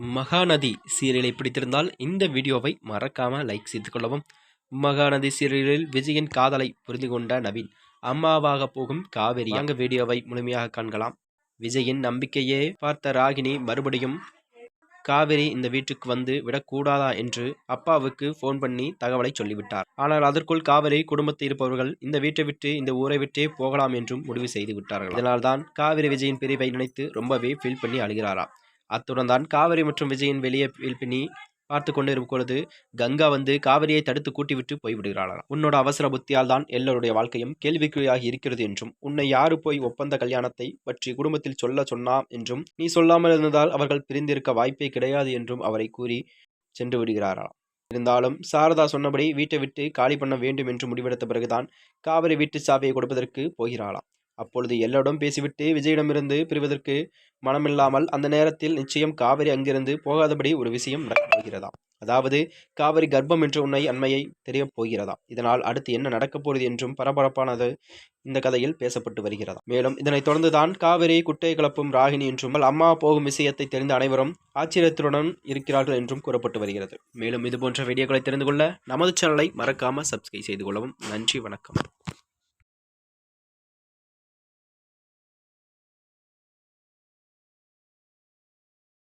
மகாநதி சீரியலை பிடித்திருந்தால் இந்த வீடியோவை மறக்காமல் லைக் செய்து கொள்ளவும். மகாநதி சீரியலில் விஜயின் காதலை புரிந்து கொண்ட நவீன் அம்மாவாக போகும் காவேரி அங்கு வீடியோவை முழுமையாக காண்கலாம். விஜயின் நம்பிக்கையே பார்த்த ராகினி மறுபடியும் காவேரி இந்த வீட்டுக்கு வந்து விடக்கூடாதா? என்று அப்பாவுக்கு ஃபோன் பண்ணி தகவலை சொல்லிவிட்டார். ஆனால் அதற்குள் காவேரி குடும்பத்தில் இருப்பவர்கள் இந்த வீட்டை விட்டு இந்த ஊரை விட்டே போகலாம் என்றும் முடிவு செய்து விட்டார்கள். இதனால்தான் காவேரி விஜயின் பிரிவை நினைத்து ரொம்பவே ஃபீல் பண்ணி அழுகிறாராம். அத்துடன் தான் காவிரி மற்றும் விஜயின் வெளியே பின்னி பார்த்து கொண்டு இருக்கும் பொழுது கங்கா வந்து காவிரியை தடுத்து கூட்டிவிட்டு போய்விடுகிறாளாம். உன்னோட அவசர புத்தியால் தான் எல்லோருடைய வாழ்க்கையும் கேள்விக்குறியாக இருக்கிறது என்றும் உன்னை யாரு போய் ஒப்பந்த கல்யாணத்தை பற்றி குடும்பத்தில் சொல்ல சொன்னாம் என்றும் நீ சொல்லாமல் இருந்ததால் அவர்கள் பிரிந்திருக்க வாய்ப்பே கிடையாது என்றும் அவரை கூறி சென்று விடுகிறாராம். இருந்தாலும் சாரதா சொன்னபடி வீட்டை விட்டு காலி பண்ண வேண்டும் என்று முடிவெடுத்த பிறகுதான் காவிரி வீட்டு சாவியை கொடுப்பதற்கு போகிறாளாம். அப்பொழுது எல்லோரும் பேசிவிட்டு விஜயிடமிருந்து பிரிவதற்கு மனமில்லாமல் அந்த நேரத்தில் நிச்சயம் காவிரி அங்கிருந்து போகாதபடி ஒரு விஷயம் நடக்கப் அதாவது காவிரி கர்ப்பம் என்று உன்னை அண்மையை தெரியப் போகிறதா? இதனால் அடுத்து என்ன நடக்கப் போகிறது என்றும் பரபரப்பானது இந்த கதையில் பேசப்பட்டு வருகிறதா? மேலும் இதனைத் தொடர்ந்துதான் காவிரி குட்டை கலப்பும் ராகினி என்றும் அம்மா போகும் விஷயத்தை தெரிந்த அனைவரும் ஆச்சரியத்துடன் இருக்கிறார்கள் என்றும் கூறப்பட்டு வருகிறது. மேலும் இதுபோன்ற வீடியோக்களை தெரிந்து கொள்ள நமது சேனலை மறக்காமல் சப்ஸ்கிரைப் செய்து கொள்ளவும். நன்றி வணக்கம்.